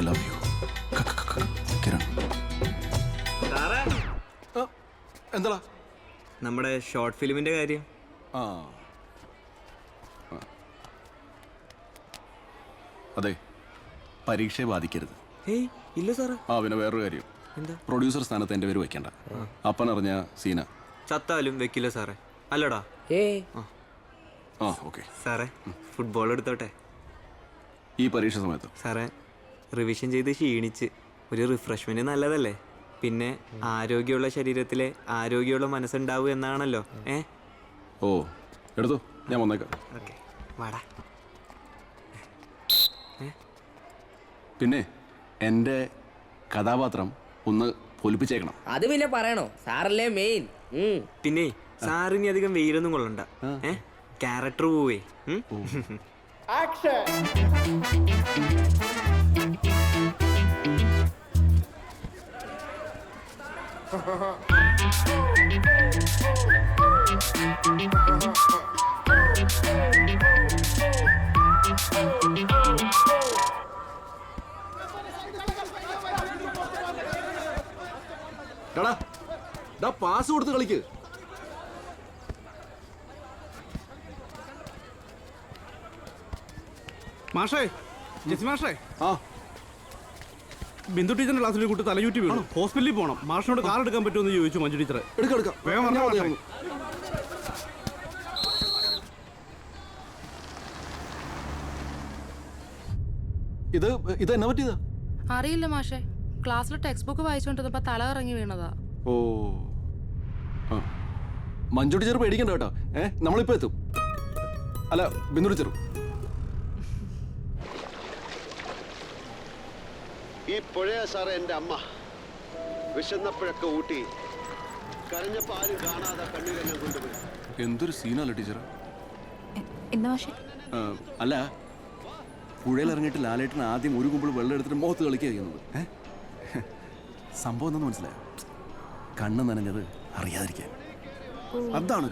I love you. Kiran. എന്താ നമ്മുടെ short ഫിലിമിന്റെ കാര്യം. ആ. അതെ പരീക്ഷയെ ബാധിക്കരുത്. ഏയ് ഇല്ല സാറേ. ആ പിന്നെ വേറൊരു കാര്യം. എന്താ? പ്രൊഡ്യൂസർ സ്ഥാനത്ത് എന്റെ പേര് വെക്കണ്ട അപ്പനറിഞ്ഞ സീന. ചത്താലും വെക്കില്ല സാറേ. അല്ലടാ. ഏയ്. ആ. ഓക്കെ. സാറേ ഫുട്ബോൾ എടുത്തോട്ടെ. ഈ പരീക്ഷ സമയത്ത്. സാറേ റിവിഷൻ ചെയ്ത് ക്ഷീണിച്ച്. ഒരു റിഫ്രഷ്മെന്റ് നല്ലതല്ലേ? പിന്നെ ആരോഗ്യമുള്ള ശരീരത്തിലെ ആരോഗ്യമുള്ള മനസ്സുണ്ടാവും എന്നാണല്ലോ. ഏ? ഓ എടുത്തു. ഞാൻ വന്നേക്കാം. ഓക്കെ. വാടാ. പിന്നെ എന്റെ കഥാപാത്രം ഒന്ന് പൊലിപ്പിച്ചേക്കണം. അത് പിന്നെ പറയണോ? സാറല്ലേ മെയിൻ പിന്നെ സാറിന് അധികം വെയിലൊന്നും കൊള്ളണ്ട. ഏ? ക്യാരക്ടർ പോവേ. ഉം? പാസ് കൊടുത്ത് കളിക്ക്. മാഷേ ജെസി മാഷേ. ആ. ബിന്ദു ടീച്ചറിന്റെ ക്ലാസ്സിൽ കൂട്ടി തലയൂറ്റി വീണു. ഹോസ്പിറ്റലിൽ പോകണം മാഷിനോട് കാർ എടുക്കാൻ പറ്റുമെന്ന് ചോദിച്ചു മഞ്ജു ടീച്ചറെ. എടുക്കാം എടുക്കാം. വേഗം. ഇത് ഇത് എന്നാ പറ്റിയതാ? അറിയില്ല മാഷെ. ക്ലാസ്സിൽ ടെക്സ്റ്റ് ബുക്ക് വായിച്ചുകൊണ്ടിരുന്നപ്പോ തല ഇറങ്ങി വീണതാ. ഓ. ആ. മഞ്ജു ടീച്ചർ പേടിക്കണ്ട കേട്ടോ. ഏ നമ്മളിപ്പോ എത്തും. അല്ല ബിന്ദു ടീച്ചർ ഈ പുഴയ സാറേ എന്റെ അമ്മ. വിശന്നപ്പോഴൊക്കെ ഊട്ടി. കരഞ്ഞ ആരും കാണാതെ കണ്ണീരെല്ലാം കൊണ്ടുപോയി. എന്തൊരു സീനല്ലേ ടീച്ചർ അല്ല പുഴയിൽ ഇറങ്ങിയിട്ട് ലാലേട്ടൻ ആദ്യം ഒരു കുമ്പിൾ വെള്ളം എടുത്തിട്ട് മുഖത്ത് കളിക്കുക ചെയ്യുന്നത്. സംഭവം എന്താണെന്ന് മനസ്സിലായോ? കണ്ണ് നനഞ്ഞത് അറിയാതിരിക്കാൻ. അതാണ്.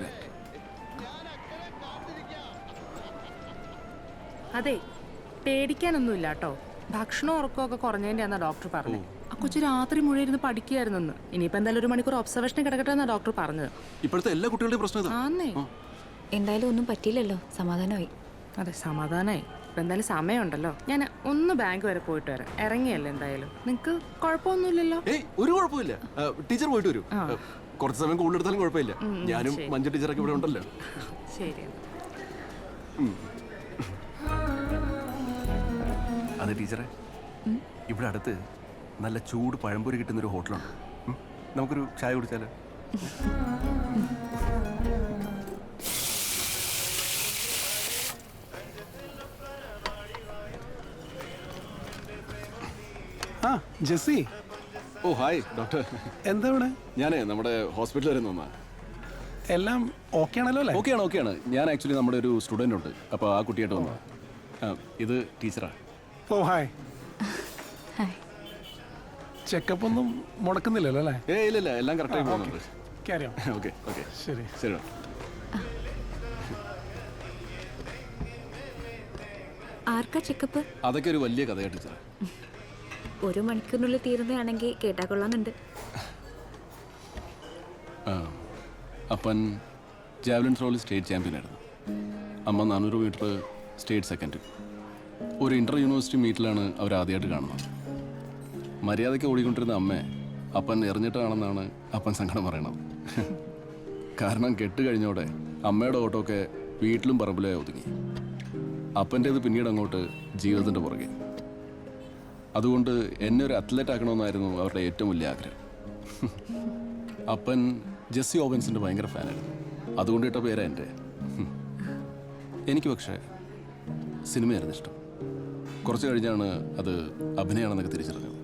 അതെ പേടിക്കാനൊന്നുമില്ല കേട്ടോ ഭക്ഷണം ഉറക്കമൊക്കെ കുറഞ്ഞതിന്റെ എന്നാ ഡോക്ടർ പറഞ്ഞത് ആ കൊച്ചു രാത്രി മുഴുവൻ ഇരുന്ന് പഠിക്കുകയായിരുന്നെന്ന് ഇനിയിപ്പോ എന്തായാലും ഒരു മണിക്കൂർ ഒബ്സർവേഷൻ കിടക്കട്ടെ എന്നാ ഡോക്ടർ പറഞ്ഞത്. ഇപ്പോഴത്തെ എല്ലാ കുട്ടികളുടെയും പ്രശ്നം ആന്നേ. എന്തായാലും ഒന്നും പറ്റിയില്ലല്ലോ. സമാധാനമായി. അതെ സമാധാനമായി. ഇപ്പൊ എന്തായാലും സമയമുണ്ടല്ലോ. ഞാൻ ഒന്ന് ബാങ്ക് വരെ പോയിട്ട് വരാം. ഇറങ്ങിയല്ലോ എന്തായാലും. നിങ്ങക്ക് കുഴപ്പമൊന്നുമില്ലല്ലോ? ഏയ് ഒരു കുഴപ്പമില്ല. ടീച്ചർ പോയിട്ട് വരും. കുറച്ച് സമയം കൂടുതൽ എടുത്താലും കുഴപ്പമില്ല. ഞാനും. മഞ്ജു ടീച്ചറൊക്കെ ഇവിടെ ഉണ്ടല്ലോ. ശരി. അതെ ടീച്ചറെ. ഇവിടെ അടുത്ത് നല്ല ചൂട് പഴംപൊരി കിട്ടുന്ന ഒരു ഹോട്ടലുണ്ട്. ഉം, നമുക്കൊരു ചായ കുടിച്ചാലോ? ആ ജെസ്സി. ഓ ഹായ് ഡോക്ടർ. എന്താ ഇവിടെ? ഞാനേ നമ്മുടെ ഹോസ്പിറ്റലിൽ വരെ നിന്നാ. എല്ലാം ഓക്കെ ആണല്ലോ അല്ലേ? ഓക്കെയാണ് ഓക്കെയാണ്. ഞാൻ ആക്ച്വലി നമ്മുടെ ഒരു സ്റ്റുഡന്റ് ഉണ്ട്. അപ്പോൾ ആ കുട്ടിയായിട്ട് വന്നു ഇത് ടീച്ചറാ. ഓ ഹായ് ഹായ് ചെക്കപ്പ് ഒന്നും മുടക്കുന്നില്ലല്ലോ അല്ലേ? ഏ ഇല്ല ഇല്ല എല്ലാം കറക്റ്റായി പോകുന്നുണ്ട്. കാര്യം ഓക്കെ ഓക്കെ ശരി. ശരി. ഡോക്ടർ ആർക്കാ ചെക്കപ്പ് അതൊക്കെ ഒരു വലിയ കഥയാ ടീച്ചറെ. ഒരു മണിക്കൂറിനുള്ളിൽ തീരുന്നതാണെങ്കിൽ കേട്ടാ കൊള്ളാന്നുണ്ട് ആ അപ്പൻ ജാവലിൻ ത്രോയിൽ സ്റ്റേറ്റ് ചാമ്പ്യൻ ആയിരുന്നു അമ്മ നാനൂറ് മീറ്റർ സ്റ്റേറ്റ് സെക്കൻഡ്. ഒരു ഇന്റർ യൂണിവേഴ്സിറ്റി മീറ്റിലാണ് അവർ ആദ്യമായിട്ട് കാണുന്നത്. മര്യാദയ്ക്ക് ഓടിക്കൊണ്ടിരുന്ന അമ്മയെ അപ്പൻ എറിഞ്ഞിട്ടാണെന്നാണ് അപ്പൻ സങ്കടം പറയണത്. കാരണം കെട്ട് കഴിഞ്ഞോടെ അമ്മയുടെ ഓട്ടമൊക്കെ വീട്ടിലും പറമ്പിലായി ഒതുങ്ങി. അപ്പന്റേത് പിന്നീട് അങ്ങോട്ട് ജീവിതത്തിന്റെ പുറകെ. അതുകൊണ്ട് എന്നെ ഒരു അത്ലറ്റ് ആക്കണമെന്നായിരുന്നു അവരുടെ ഏറ്റവും വലിയ ആഗ്രഹം. അപ്പൻ ജെസ്സി ഓവൻസിന്റെ ഭയങ്കര ഫാനായിരുന്നു. അതുകൊണ്ട് ഇട്ട പേരാ എന്റെ. എനിക്ക് പക്ഷേ സിനിമയായിരുന്നു ഇഷ്ടം. കുറച്ച് കഴിഞ്ഞാണ് അത് അഭിനയാണെന്നൊക്കെ തിരിച്ചറിഞ്ഞത്.